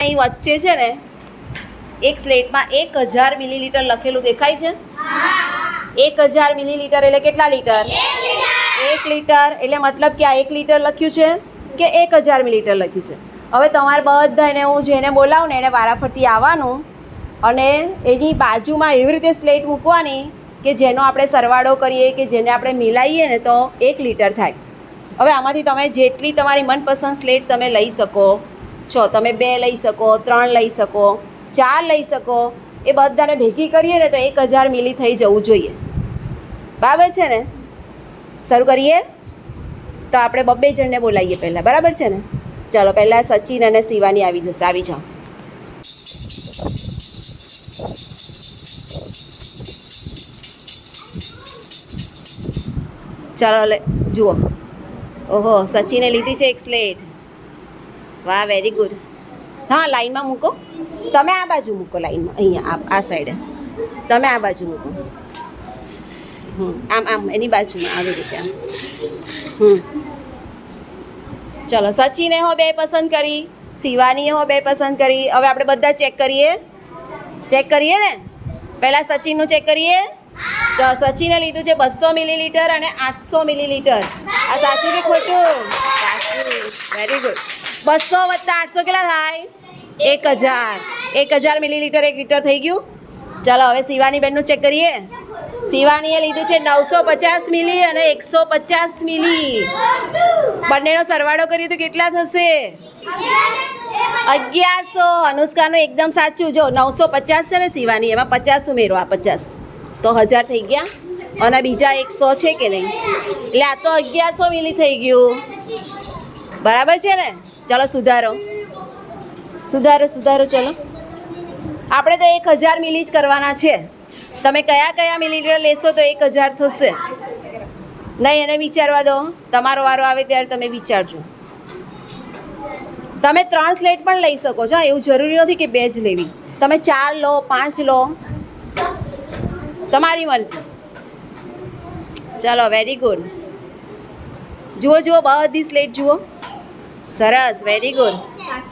અહીં વચ્ચે છે ને, એક સ્લેટમાં એક હજાર મિલીલીટર લખેલું દેખાય છે. એક હજાર મિલીલીટર એટલે કેટલા લીટર? એક લીટર. એટલે મતલબ કે આ એક લીટર લખ્યું છે કે એક હજાર મિલીલીટર લખ્યું છે. હવે તમારે બધાને હું જેને બોલાવું ને એને વારાફરતી આવવાનું અને એની બાજુમાં એવી રીતે સ્લેટ મૂકવાની કે જેનો આપણે સરવાળો કરીએ કે જેને આપણે મિલાઈએ ને તો એક લીટર થાય. હવે આમાંથી તમે જેટલી તમારી મનપસંદ સ્લેટ તમે લઈ શકો. છો, તમે બે લઈ શકો, ત્રણ લઈ શકો, ચાર લઈ શકો, એ બધાને ભેગી કરીએ ને તો એક હજાર મિલી થઈ જવું જોઈએ. બરાબર છે ને? શરૂ કરીએ? તો આપણે બબ્બે જણને બોલાવીએ પહેલાં, બરાબર છે ને? ચાલો, પહેલાં સચિન અને શિવાની આવી જશે, આવી જાઓ. ચાલો જુઓ. ઓહો, સચિને લીધી છે એક સ્લેટ. વાહ વેરી ગુડ હા, લાઈનમાં મૂકો. તમે આ બાજુ મૂકો લાઈનમાં, અહીંયા, આ આ સાઈડે તમે આ બાજુ મૂકો. આમ આમ, એની બાજુમાં, આવી રીતે આમ. હમ. ચલો, સચિને હો બે પસંદ કરી શિવાનીએ હો બે પસંદ કરી. હવે આપણે બધા ચેક કરીએ. ચેક કરીએ ને? પહેલાં સચિનનું ચેક કરીએ. તો સચિને લીધું છે બસો મિલીલીટર અને આઠસો મિલીલીટર આ સાચું કે ખોટું? સાચું. વેરી ગુડ બસો વત્તા આઠસો કેટલા થાય? એક હજાર. એક હજાર મિલીલીટર એક લીટર થઈ ગયું. ચાલો, હવે શિવાની બેનનું ચેક કરીએ. શિવાનીએ લીધું છે નવસો પચાસ મિલી અને એકસો પચાસ મિલી બંનેનો સરવાળો કરીએ તો કેટલા થશે? અગિયારસો. અનુષ્કાનું એકદમ સાચું. જો, નવસો પચાસ છે ને શિવાની, એમાં પચાસ ઉમેરો આ પચાસ. તો હજાર થઈ ગયા. અને બીજા એકસો છે કે નહીં? એટલે આ તો અગિયારસો મિલી થઈ ગયું. બરાબર છે ને? ચલો સુધારો. સુધારો સુધારો, ચલો. આપણે તો એક હજાર મિલી જ કરવાના છે. તમે કયા કયા મિલીલીટર લેશો તો એક હજાર થશે. નહીં, એને વિચારવા દો. તમારો વારો આવે ત્યારે તમે વિચારજો. તમે ત્રણ સ્લેટ પણ લઈ શકો છો. એવું જરૂરી નથી કે બે જ લેવી. તમે ચાર લો, પાંચ લો. તમારી મરજી. ચાલો વેરી ગુડ જુઓ જુઓ બધી સ્લેટ જુઓ. સરસ વેરી ગુડ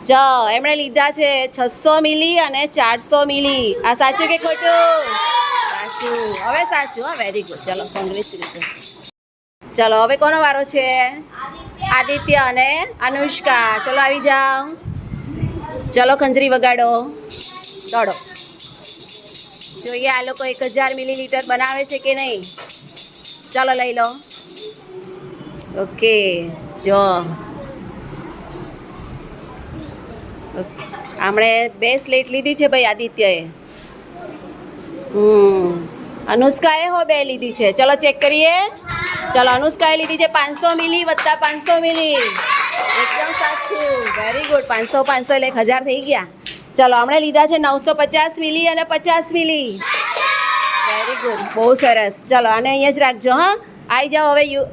જો એમણે લીધા છે છસો મિલી અને ચારસો મિલી. આ સાચું કે ખોટું? સાચું. હવે સાચું, હા વેરી ગુડ ચલો કોંગ્રેચ્યુલેશન ચલો, હવે કોનો વારો છે? આદિત્ય અને અનુષ્કા. ચલો, આવી જાઓ. ચલો, ખંજરી વગાડો. દોડો. જોઈએ આ લોકો એક હજાર મિલીલીટર બનાવે છે કે નહીં? ચાલો, લઈ લો. ઓકે, જો. આમણે બે સ્લેટ લીધી છે ભાઈ આદિત્યએ. હમ. અનુષ્કાએ હો બે લીધી છે. ચલો ચેક કરીએ. ચલો, અનુષ્કાએ લીધી છે પાંચસો મિલી વત્તા પાંચસો મિલી. એકદમ સાચું. વેરી ગુડ પાંચસો પાંચસો એટલે એક હજાર થઈ ગયા. ચલો હમણાં લીધા છે નવસો પચાસ મિલી અને પચાસ મિલી. વેરી ગુડ બહુ સરસ. ચલો અને અહીંયા જ રાખજો, હા. આવી જાઓ હવે યુ